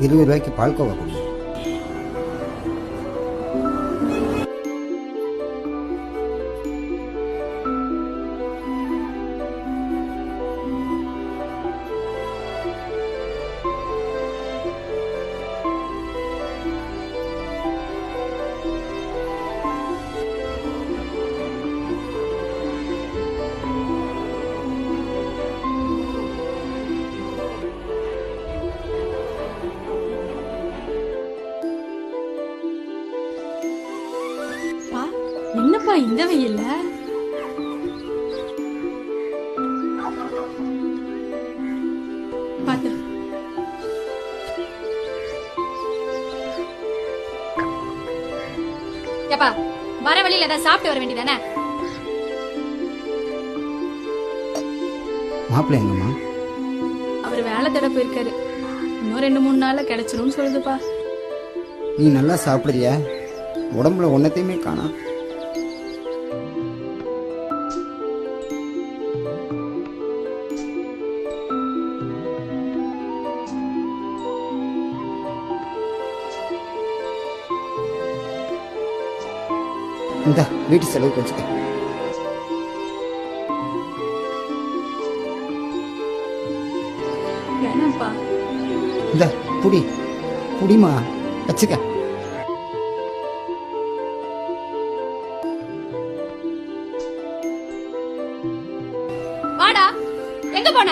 गिरिवर भाई की पाल என்னப்பா இந்த வெயில்ல பாத்து. ஏப்பா வர வழியில ஏதாவது சாப்பிட்டு வர வேண்டியதானே? மாப்பிள்ளை எங்கம்மா? அவர் வேலை தேட போயிருக்காரு. இன்னும் ரெண்டு மூணு நாள்ல கிடைச்சிரும்னு சொல்லுதுப்பா. நீ நல்லா சாப்பிடுறியா? உடம்புல ஒன்றத்தையுமே காணோம் இந்த வீட்டு வச்சுக்க வேணாம்ப்பா இந்த புடி. புடிமா வச்சுக்க. வாடா. எங்க போன?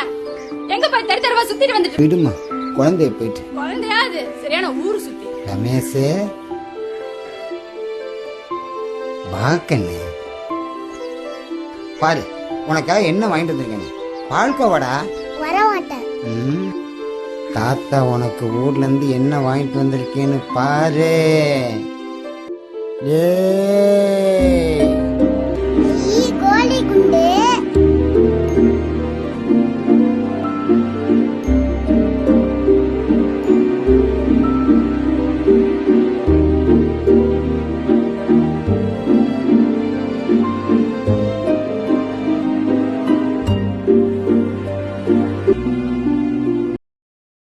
எங்க போய் தெரு தெருவா சுத்திட்டு வந்துட்டு? விடுமா குழந்தைய போயிட்டு. குழந்தையா அது? சரியான ஊரு சுத்தி. ரமேஷே. வாக்கண்ணு பாரு உனக்காக என்ன வாங்கிட்டு வந்திருக்கேன் பால்கோவாடா? வர மாட்டேன் தாத்தா உனக்கு ஊர்ல இருந்து என்ன வாங்கிட்டு வந்திருக்கேன்னு பாரு. ஏய்